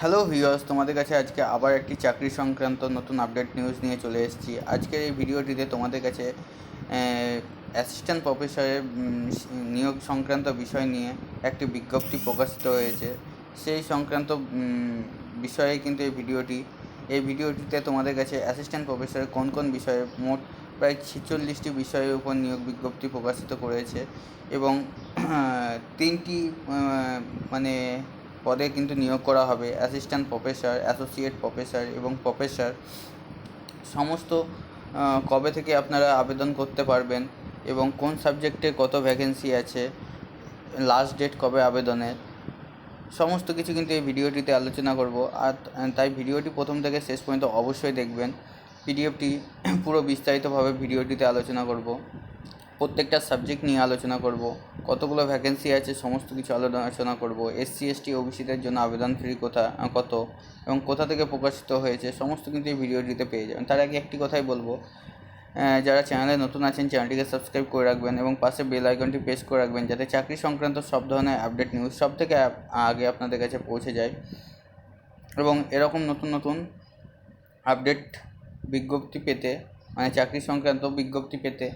Hello viewers, তোমাদের কাছে আজকে আবার একটি চাকরি সংক্রান্ত নতুন আপডেট নিউজ নিয়ে চলে এসেছি। আজকের এই ভিডিওটিতে তোমাদের কাছে অ্যাসিস্ট্যান্ট প্রফেসরের নিয়োগ সংক্রান্ত বিষয় নিয়ে একটি বিজ্ঞপ্তি প্রকাশিত হয়েছে। সেই সংক্রান্ত বিষয়ে কিন্তু এই ভিডিওটি, এই ভিডিওটিতে তোমাদের কাছে অ্যাসিস্ট্যান্ট প্রফেসরের কোন কোন বিষয়ে মোট প্রায় ছেচল্লিশটি বিষয়ের উপর নিয়োগ বিজ্ঞপ্তি প্রকাশিত করেছে এবং তিনটি মানে পদে কিন্তু নিয়োগ করা হবে। অ্যাসিস্ট্যান্ট প্রফেসর অ্যাসোসিয়েট প্রফেসর এবং প্রফেসর সমস্ত কবে থেকে আপনারা আবেদন করতে পারবেন এবং কোন সাবজেক্টে কত ভ্যাকেন্সি আছে লাস্ট ডেট কবে আবেদনের সমস্ত কিছু কিন্তু এই ভিডিওটিতে আলোচনা করব। আর তাই ভিডিওটি প্রথম থেকে শেষ পর্যন্ত অবশ্যই দেখবেন। পিডিএফটি পুরো বিস্তারিতভাবে ভিডিওটিতে আলোচনা করব। প্রত্যেকটা সাবজেক্ট নিয়ে আলোচনা করব, কতগুলো ভ্যাকেন্সি আছে, সমস্ত কিছু আলোচনা করব এসসি এসটি ওবিসিদের জন্য আবেদন ফ্রি কোথা কত এবং কোথা থেকে প্রকাশিত হয়েছে, সমস্ত কিন্তু এই ভিডিওটিতে পেয়ে যাবেন। তার আগে একটি কথাই বলব যারা চ্যানেলে নতুন আছেন চ্যানেলটিকে সাবস্ক্রাইব করে রাখবেন এবং পাশে বেল আইকনটি প্রেস করে রাখবেন, যাতে চাকরি সংক্রান্ত সব ধরনের আপডেট নিউজ সব থেকে আগে আপনাদের কাছে পৌঁছে যায় এবং এরকম নতুন নতুন আপডেট বিজ্ঞপ্তি পেতে মানে চাকরি সংক্রান্ত বিজ্ঞপ্তি পেতে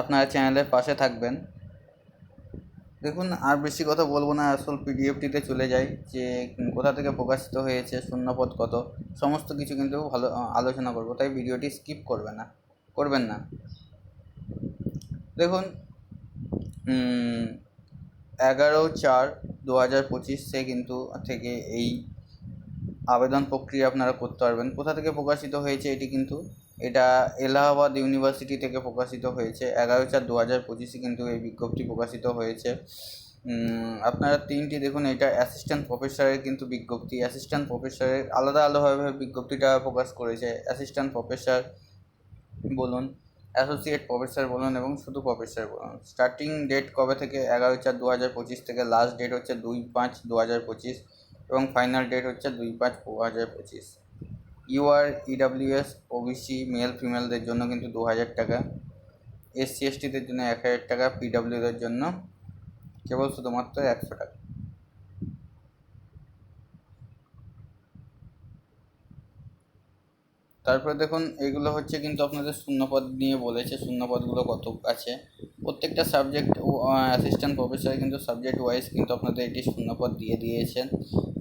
আপনারা চ্যানেলের পাশে থাকবেন। দেখুন, আর বেশি কথা বলব না, আসল পিডিএফটিতে চলে যাই যে কোথা থেকে প্রকাশিত হয়েছে, শূন্যপদ কত, সমস্ত কিছু কিন্তু ভালো আলোচনা করব, তাই ভিডিওটি স্কিপ করবে না, করবেন না। দেখুন এগারো চার দু হাজার পঁচিশে কিন্তু থেকে এই আবেদন প্রক্রিয়া আপনারা করতে পারবেন। কোথা থেকে প্রকাশিত হয়েছে এটি কিন্তু এটা এলাহাবাদ ইউনিভার্সিটি থেকে প্রকাশিত হয়েছে, এগারো চার দু হাজার পঁচিশে কিন্তু এই বিজ্ঞপ্তি প্রকাশিত হয়েছে। আপনারা তিনটি দেখুন, এটা অ্যাসিস্ট্যান্ট প্রফেসরের কিন্তু বিজ্ঞপ্তি। অ্যাসিস্ট্যান্ট প্রফেসরের আলাদা আলাদাভাবে বিজ্ঞপ্তিটা প্রকাশ করেছে। অ্যাসিস্ট্যান্ট প্রফেসর বলুন অ্যাসোসিয়েট প্রফেসর বলুন এবং শুধু প্রফেসর বলুন। স্টার্টিং ডেট কবে থেকে? এগারো চার দু হাজার পঁচিশ থেকে। লাস্ট ডেট হচ্ছে দুই পাঁচ দু হাজার পঁচিশ এবং ফাইনাল ডেট হচ্ছে দুই পাঁচ দু হাজার পঁচিশ। U R E W S O B C male ফিমেলদের জন্য কিন্তু দু হাজার টাকা। এসসি এসটিদের জন্য এক হাজার টাকা পিডাব্লিউদের জন্য কেবল শুধুমাত্র একশো টাকা। তারপরে দেখুন, এগুলো হচ্ছে কিন্তু আপনাদের শূন্যপদ নিয়ে বলেছে, শূন্যপদগুলো কত আছে? প্রত্যেকটা সাবজেক্ট অ্যাসিস্ট্যান্ট প্রফেসর কিন্তু সাবজেক্ট ওয়াইজ কিন্তু আপনাদের এটি শূন্যপদ দিয়ে দিয়েছেন।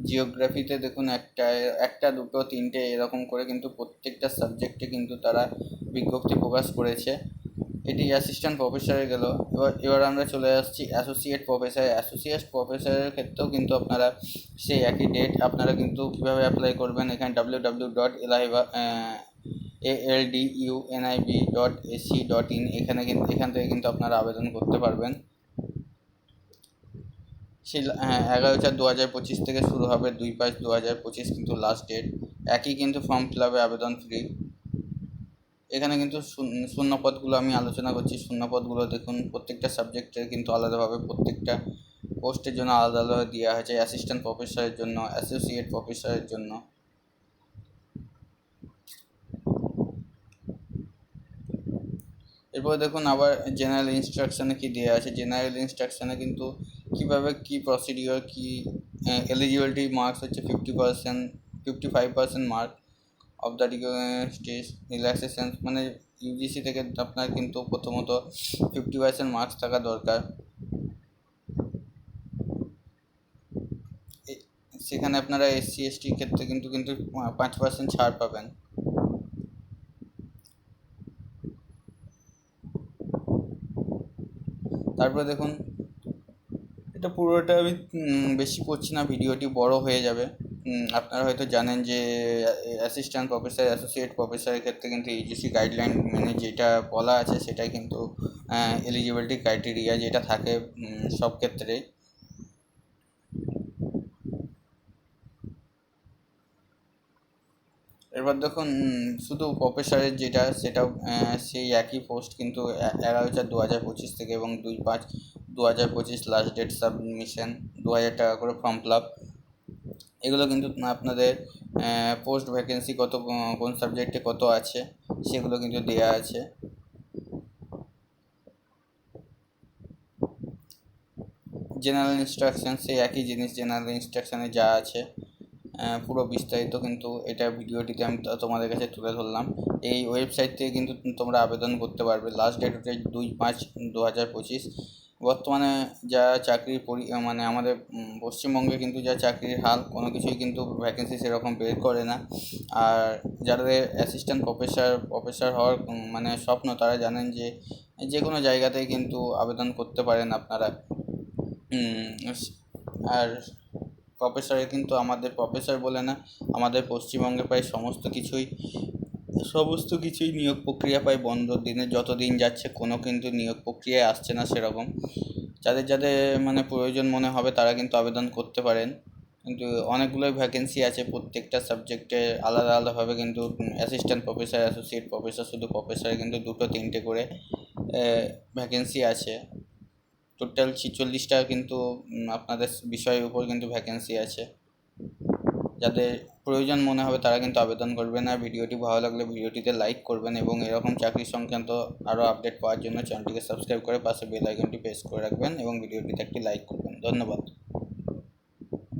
জিওগ্রাফিতে দেখুন একটা একটা, দুটো, তিনটে এরকম করে কিন্তু প্রত্যেকটা সাবজেক্টে কিন্তু তারা বিজ্ঞপ্তি প্রকাশ করেছে। এটি অ্যাসিস্ট্যান্ট প্রফেসরে গেল। এবার এবার আমরা চলে আসছি অ্যাসোসিয়েট প্রফেসর অ্যাসোসিয়েট প্রফেসরের ক্ষেত্রেও কিন্তু আপনারা সেই একই ডেট আপনারা কিন্তু কীভাবে অ্যাপ্লাই করবেন? এখানে W W dot এলাইভা A L D U N I B dot A C dot in এখানে কিন্তু এখান থেকে কিন্তু আপনারা আবেদন করতে পারবেন। সেই হ্যাঁ এগারো চার দু হাজার পঁচিশ থেকে শুরু হবে, দুই পাঁচ দু হাজার পঁচিশ কিন্তু লাস্ট ডেট একই কিন্তু ফর্ম ফিল আপে আবেদন ফ্রি এখানে কিন্তু শূন্য- শূন্যপদগুলো আমি আলোচনা করছি। শূন্যপদগুলো দেখুন, প্রত্যেকটা সাবজেক্টের কিন্তু আলাদাভাবে প্রত্যেকটা পোস্টের জন্য আলাদা আলাদা দেওয়া হয়েছে। অ্যাসিস্ট্যান্ট প্রফেসরের জন্য অ্যাসোসিয়েট প্রফেসরের জন্য। এরপর দেখুন আবার জেনারেল ইনস্ট্রাকশানে কি দেওয়া আছে? জেনারেল ইনস্ট্রাকশানে কিন্তু কীভাবে কী প্রসিডিওর কী এলিজিবিলিটি মার্কস হচ্ছে fifty percent fifty five percent mark of the stage relaxation মানে ইউজিসি থেকে আপনার কিন্তু প্রথমত ফিফটি পার্সেন্ট মার্কস থাকা দরকার। সেখানে আপনারা এসসি এসটির ক্ষেত্রে কিন্তু কিন্তু পাঁচ পার্সেন্ট ছাড় পাবেন। তারপরে দেখুন, এটা পুরোটা আমি বেশি করছি না, ভিডিওটি বড় হয়ে যাবে। আপনারা হয়তো জানেন যে অ্যাসিস্ট্যান্ট প্রফেসর অ্যাসোসিয়েট প্রফেসরের ক্ষেত্রে কিন্তু ইউজিসি গাইডলাইন মেনে যেটা বলা আছে সেটাই কিন্তু এলিজিবিলিটি ক্রাইটেরিয়া যেটা থাকে সব ক্ষেত্রেই। এবার দেখুন, শুধু প্রফেসরের যেটা, সেটাও সেই একই পোস্ট কিন্তু এগারো চার দু হাজার পঁচিশ থেকে এবং দুই পাঁচ দু হাজার পঁচিশ লাস্ট ডেট সাবমিশন দু হাজার টাকা করে ফর্ম ফিল আপ এগুলো কিন্তু আপনাদের পোস্ট ভ্যাকেন্সি কত, কোন সাবজেক্টে কত আছে, সেগুলো কিন্তু দেওয়া আছে। জেনারেল ইনস্ট্রাকশান সেই একই জিনিস জেনারেল ইনস্ট্রাকশানে যা আছে। পুরো বিস্তারিত কিন্তু এটা ভিডিওটিতে আমি তোমাদের কাছে তুলে ধরলাম। এই ওয়েবসাইট থেকে কিন্তু তোমরা আবেদন করতে পারবে। লাস্ট ডেট হচ্ছে দুই পাঁচ দু হাজার পঁচিশ। বর্তমানে যা চাকরির পরি মানে আমাদের পশ্চিমবঙ্গে কিন্তু যা চাকরির হাল, কোনো কিছুই কিন্তু ভ্যাকেন্সি সেরকম বের করে না। আর যাদের অ্যাসিস্ট্যান্ট প্রফেসর প্রফেসর হওয়ার মানে স্বপ্ন, তারা জানেন যে যে কোনো জায়গাতেই কিন্তু আবেদন করতে পারেন আপনারা। আর প্রফেসরে কিন্তু আমাদের প্রফেসর বলে না, আমাদের পশ্চিমবঙ্গে প্রায় সমস্ত কিছুই সমস্ত কিছুই নিয়োগ প্রক্রিয়া প্রায় বন্ধ দিনে যত দিন যাচ্ছে কোনো কিন্তু নিয়োগ প্রক্রিয়ায় আসছে না সেরকম। যাদের যাদের মানে প্রয়োজন মনে হবে তারা কিন্তু আবেদন করতে পারেন। কিন্তু অনেকগুলোই ভ্যাকেন্সি আছে, প্রত্যেকটা সাবজেক্টে আলাদা আলাদাভাবে কিন্তু অ্যাসিস্ট্যান্ট প্রফেসর অ্যাসোসিয়েট প্রফেসর শুধু প্রফেসরে কিন্তু দুটো, তিনটে করে ভ্যাকেন্সি আছে। টোটাল ছিচল্লিশটা কিন্তু আপনাদের বিষয়ের উপর কিন্তু ভ্যাকেন্সি আছে। যাদের প্রয়োজন মনে হবে তারা কিন্তু আবেদন করবেন। আর ভিডিওটি ভালো লাগলে ভিডিওটিতে লাইক করবেন এবং এরকম চাকরি সংক্রান্ত আরও আপডেট পাওয়ার জন্য চ্যানেলটিকে সাবস্ক্রাইব করে পাশে বেল আইকনটি প্রেস করে রাখবেন এবং ভিডিওটিতে একটি লাইক করবেন। ধন্যবাদ।